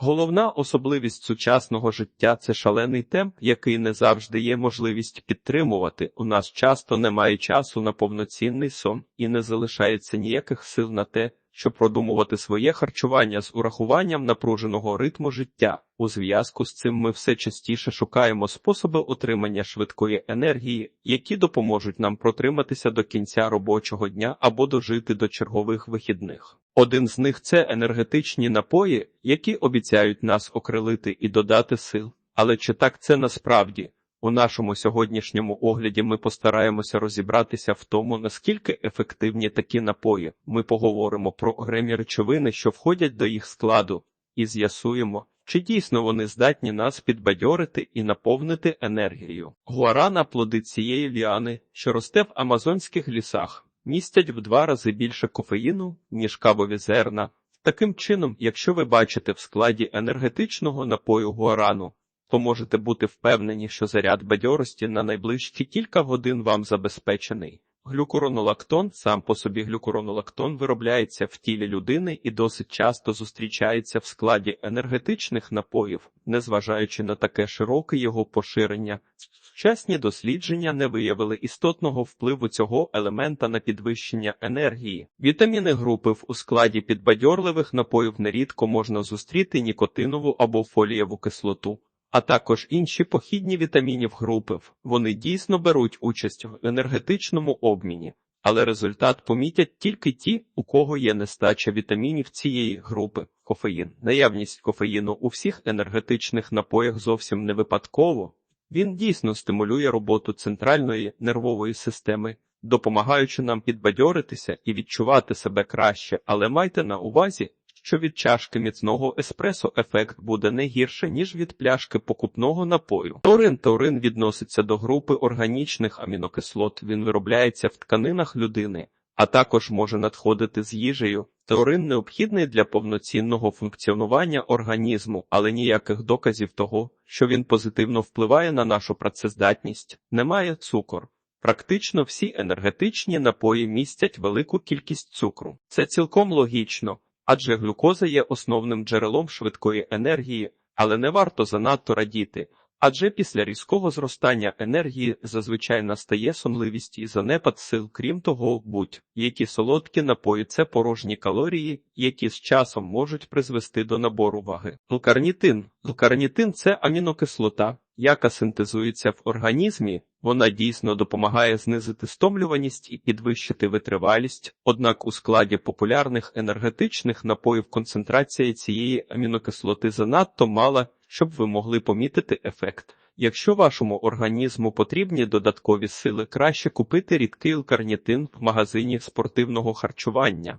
Головна особливість сучасного життя це шалений темп, який не завжди є можливість підтримувати. У нас часто немає часу на повноцінний сон і не залишається ніяких сил на те, щоб продумувати своє харчування з урахуванням напруженого ритму життя. У зв'язку з цим ми все частіше шукаємо способи отримання швидкої енергії, які допоможуть нам протриматися до кінця робочого дня або дожити до чергових вихідних. Один з них це енергетичні напої, які обіцяють нас окрилити і додати сил. Але чи так це насправді? У нашому сьогоднішньому огляді ми постараємося розібратися в тому, наскільки ефективні такі напої. Ми поговоримо про окремі речовини, що входять до їх складу, і з'ясуємо, чи дійсно вони здатні нас підбадьорити і наповнити енергією. Гуарана плоди цієї ліани, що росте в амазонських лісах, містять в два рази більше кофеїну, ніж кавові зерна. Таким чином, якщо ви бачите в складі енергетичного напою гуарану, то можете бути впевнені, що заряд бадьорості на найближчі кілька годин вам забезпечений. Глюкуронолактон сам по собі глюкуронолактон виробляється в тілі людини і досить часто зустрічається в складі енергетичних напоїв, незважаючи на таке широке його поширення. Сучасні дослідження не виявили істотного впливу цього елемента на підвищення енергії. Вітаміни групи в у складі підбадьорливих напоїв нерідко можна зустріти нікотинову або фолієву кислоту а також інші похідні вітамінів групи. Вони дійсно беруть участь в енергетичному обміні, але результат помітять тільки ті, у кого є нестача вітамінів цієї групи. Кофеїн. Наявність кофеїну у всіх енергетичних напоях зовсім не випадково. Він дійсно стимулює роботу центральної нервової системи, допомагаючи нам підбадьоритися і відчувати себе краще, але майте на увазі, що від чашки міцного еспресо ефект буде не гірше, ніж від пляшки покупного напою. Таурин таурин відноситься до групи органічних амінокислот. Він виробляється в тканинах людини, а також може надходити з їжею. Таурин необхідний для повноцінного функціонування організму, але ніяких доказів того, що він позитивно впливає на нашу працездатність, немає цукор. Практично всі енергетичні напої містять велику кількість цукру. Це цілком логічно адже глюкоза є основним джерелом швидкої енергії, але не варто занадто радіти, адже після різкого зростання енергії зазвичай настає сонливість і занепад сил, крім того, будь-які солодкі напої це порожні калорії, які з часом можуть призвести до набору ваги. Лкарнітин. Лкарнітин це амінокислота, яка синтезується в організмі, вона дійсно допомагає знизити стомлюваність і підвищити витривалість, однак у складі популярних енергетичних напоїв концентрація цієї амінокислоти занадто мала, щоб ви могли помітити ефект. Якщо вашому організму потрібні додаткові сили, краще купити рідкий л-карнітин в магазині спортивного харчування.